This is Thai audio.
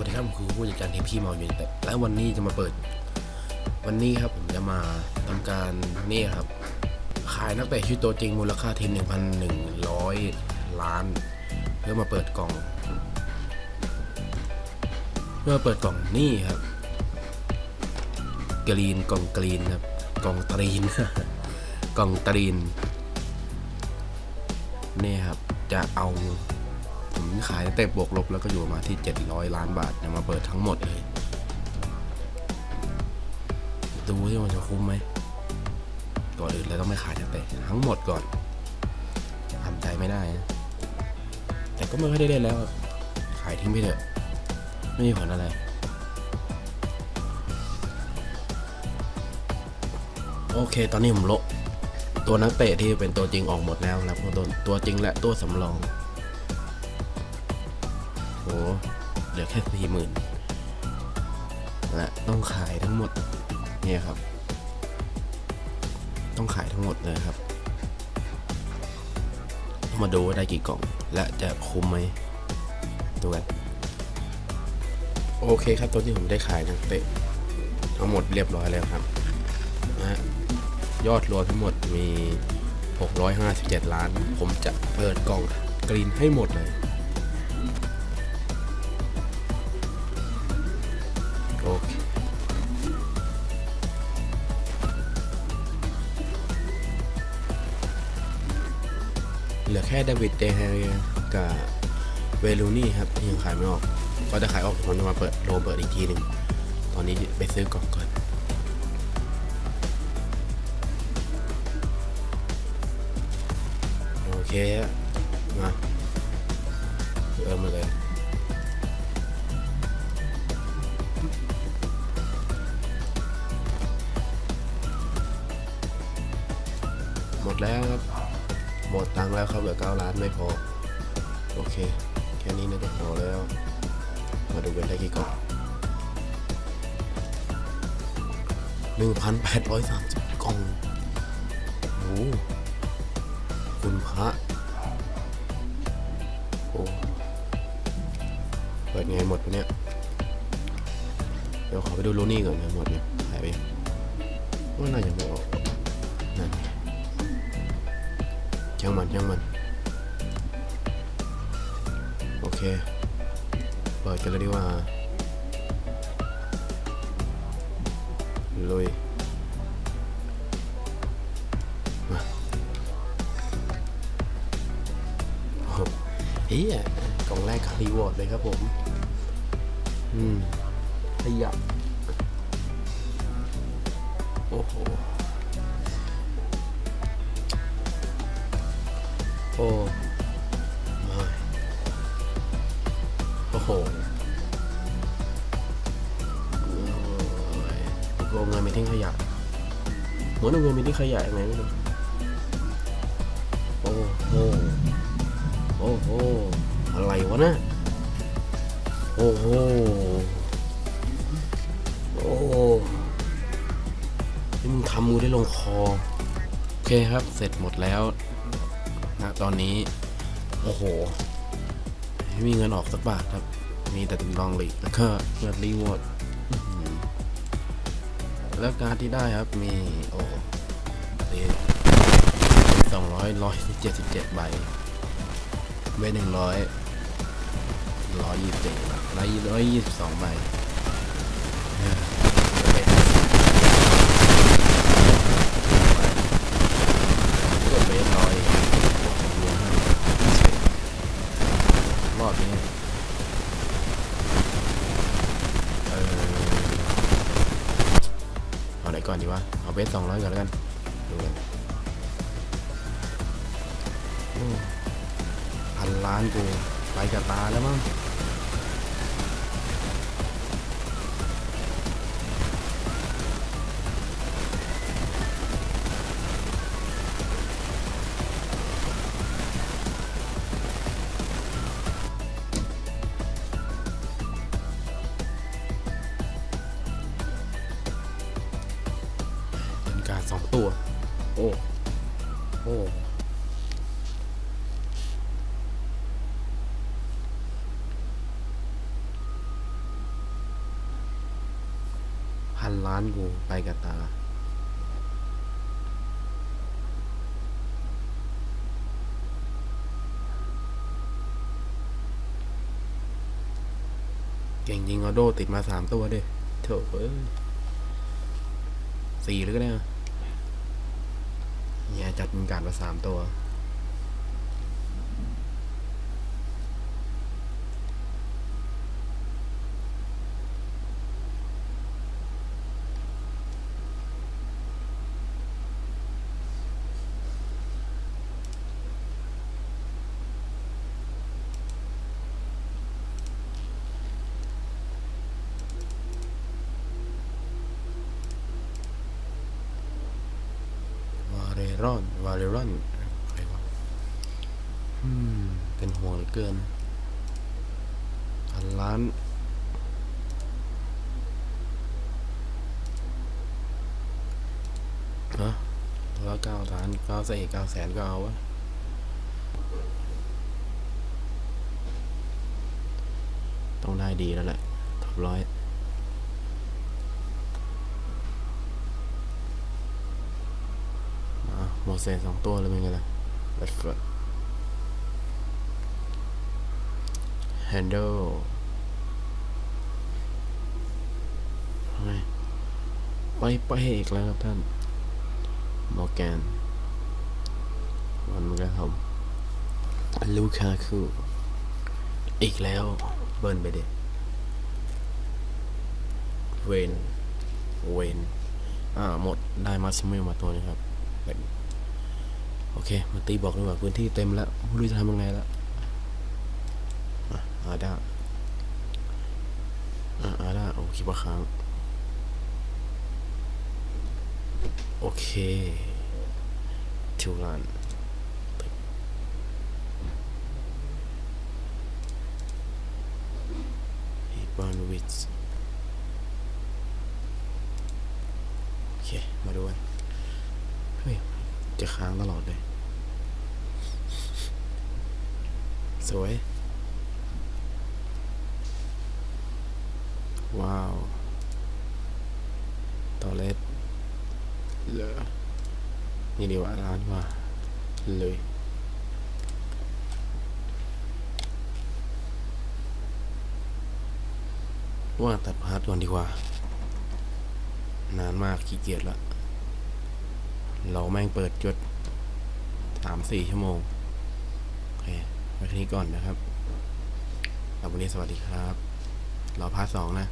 วัสดีครับผมคือผู้จัดการทีมพี่เมาอยู่แต่และวันนี้จะมาเปิด วันนี้ครับผมจะมาทำการนี่ครับ ขายนักเตะชื่อตัวจริงมูลค่าทีม 1,100 ล้าน เพื่อมาเปิดกล่อง เพื่อเปิดกล่องนี่ครับ กรีนกล่องกรีนครับกล่องตรีนกล่องตรีนนี่ครับจะเอา ขายตั้งแต่บวกลบแล้วก็อยู่มาที่ 700 ล้านบาทเนี่ยมาเปิดทั้งหมดเลย ดูที่มันจะคุ้มไหมก่อนอื่นเราต้องไม่ขายตั้งแต่ทั้งหมดก่อนทำใจไม่ได้นะแต่ก็ไม่ค่อยได้เล่นแล้ว ขายทิ้งไปเถอะ ไม่มีผลอะไรโอเค ตอนนี้ผมโละตัวนักเตะที่เป็นตัวจริงออกหมดแล้วนะครับตัวตัวจริงและตัวสำรอง เหลือแค่สี่หมื่นและต้องขายทั้งหมดเนี่ยครับ ต้องขายทั้งหมดเลยครับมาดูว่าได้กี่กล่อง และจะคุ้มไหมดูกันโอเคครับตัวที่ผมได้ขายนักเตะทั้งหมดเรียบร้อยแล้วครับนะยอดรวมทั้งหมดมี 657 ล้าน ผมจะเปิดกล่องกรีนให้หมดเลย ค่เดวิดเดฮเรียกับเวลูนี่ครับที่ยังขายไม่ออก ก็จะขายออกผมจะมาเปิดโลเปิดอีกทีหนึ่งตอนนี้ไปซื้อกล่องก่อนโอเคฮะมาเริ่มมาเลยหมดแล้วครับ หมดตังค์แล้วครับเหลือ 9 ล้านไม่พอ โอเค แค่นี้น่าจะพอแล้ว มาดูกันได้กี่กล่องหนึ่งพันแปดร้อยสามสิบกล่องโอ้โหคุณพระ โอ้เปิดไงหมดเนี่ย เดี๋ยวขอไปดูโลนี่ก่อนนะหมดเนี่ยหายไปยังว่าน่าจะไม่ออก นั่น ช่างมันช่างมัน โอเค เปิดกันเลยดีกว่าลุยมาโอ้โหเฮียกล่องแรกคารีวอร์ดเลยครับผม อืมขยับโอ้โห อ้ไม่โอ้โหโอ้ยโรงงานมีทิ้งขยะเหมือนโรงงานมีทิ้งขยะยังไงไม่รู้โอ้โหโอ้โหอะไรวะนะโอ้โหโอ้นี่มึงทำมือได้ลงคอ โอเคครับเสร็จหมดแล้ว นะตอนนี้ โอ้โห ไม่มีเงินออกสักบาทครับ มีแต่ตลองหลีกแล้วก็เงินรีวอร์ดแล้วการที่ได้ครับมี โอ้สองร้อยร้อยเจ็ดสิบเจ็ดใบเวทหนึ่งร้อยร้อยยี่สิบเจ็ดร้อยร้อยยี่สิบสองใบ ก่อนดีวะ เอาเบสสองร้อยก่อนแล้วกัน ดูกันพันล้านกูไปกับตาแล้วมั้ง สองตัว โอ้ โอ้โนล้านกูไปกับตาเก่งจริงออโดติดมาสามตัวเด้เถอะเอ้ยสี่หรือก็ได้ เนี่ยจัดมีการมาสามตัว วาเรรอนวาเรรอนใครวะอืมเป็นห่วงเหลือเกินพันล้านฮะแล้วเก้าล้านเก้าเศษเก้าแสนก็เอาวะต้องได้ดีแล้วแหละท็อปร้อย อะโมเสสสองตัวเลยเป็นไงล่ะ Redford Handle ไงไปไปอีกแล้วครับท่านมอร์แกนวันมันก็ครับลูคาคูอีกแล้วเบิร์นไปเด็ดเวนเวนอ่าหมดได้มาสมิลมาตัวนี้ครับ โอเค มาตีบอกดีกว่าพื้นที่เต็มแล้วไม่รู้จะทำยังไงแล้วอะอาด้าอะอาด้าโอ้คิดว่าค้าง โอเคทิวลานบานวิทโอเค มาดูกัน จะค้างตลอดเลย สวย ว้าวตอเลสเหลือนี่ดีกว่าร้านว่า เลยว่าตัดพาร์ทก่อนดีกว่า นานมากขี้เกียจละ เราแม่งเปิดจุดสามสี่ชั่วโมง โอเคไว้แค่นี้ก่อนนะครับแล้ววันนี้สวัสดีครับ รอพาร์ทสองนะ